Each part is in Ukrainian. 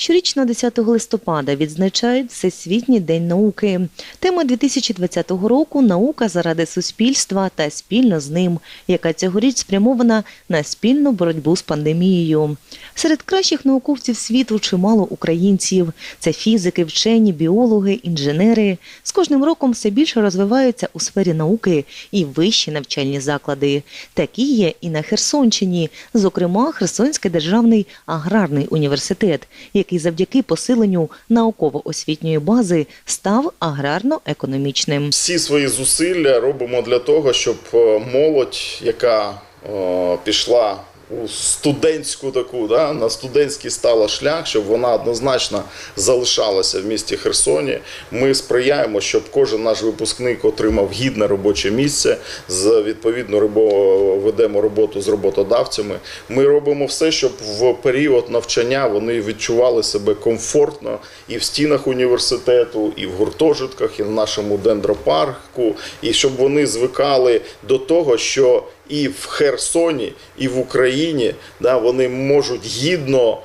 Щорічно 10 листопада відзначають Всесвітній день науки. Тема 2020 року наука заради суспільства та спільно з ним, яка цьогоріч спрямована на спільну боротьбу з пандемією. Серед кращих науковців світу чимало українців. Це фізики, вчені, біологи, інженери. З кожним роком все більше розвиваються у сфері науки і вищі навчальні заклади. Такі є і на Херсонщині, зокрема Херсонський державний аграрний університет, який завдяки посиленню науково-освітньої бази став аграрно-економічним. Всі свої зусилля робимо для того, щоб е, молодь, яка е, пішла студентську таку, да, на студентський стала шлях, щоб вона однозначно залишалася в місті Херсоні. Ми сприяємо, щоб кожен наш випускник отримав гідне робоче місце. З відповідно ведемо роботу з роботодавцями. Ми робимо все, щоб в період навчання вони відчували себе комфортно і в стінах університету, і в гуртожитках, і в нашому дендропарку, і щоб вони звикали до того, що і в Херсоні, і в Україні да, вони можуть гідно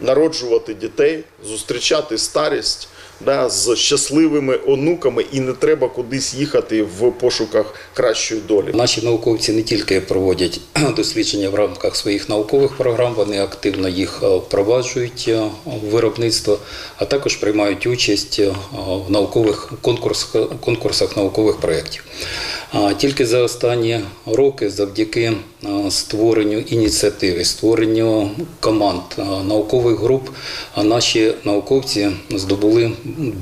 народжувати дітей, зустрічати старість да, з щасливими онуками, і не треба кудись їхати в пошуках кращої долі. Наші науковці не тільки проводять дослідження в рамках своїх наукових програм, вони активно їх е, впроваджують е, в виробництво, а також приймають участь е, в наукових конкурсах, конкурсах наукових проєктів. Тільки за останні роки, завдяки створенню ініціативи, створенню команд, наукових груп, наші науковці здобули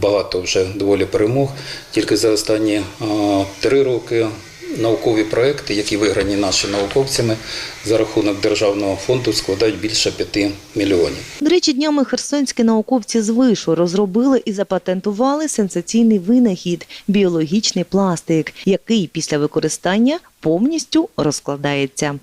багато вже доволі перемог. Тільки за останні три роки наукові проекти, які виграні нашими науковцями за рахунок державного фонду, складають більше 5 мільйонів. До речі, днями херсонські науковці з вишу розробили і запатентували сенсаційний винахід біологічний пластик, який після використання повністю розкладається.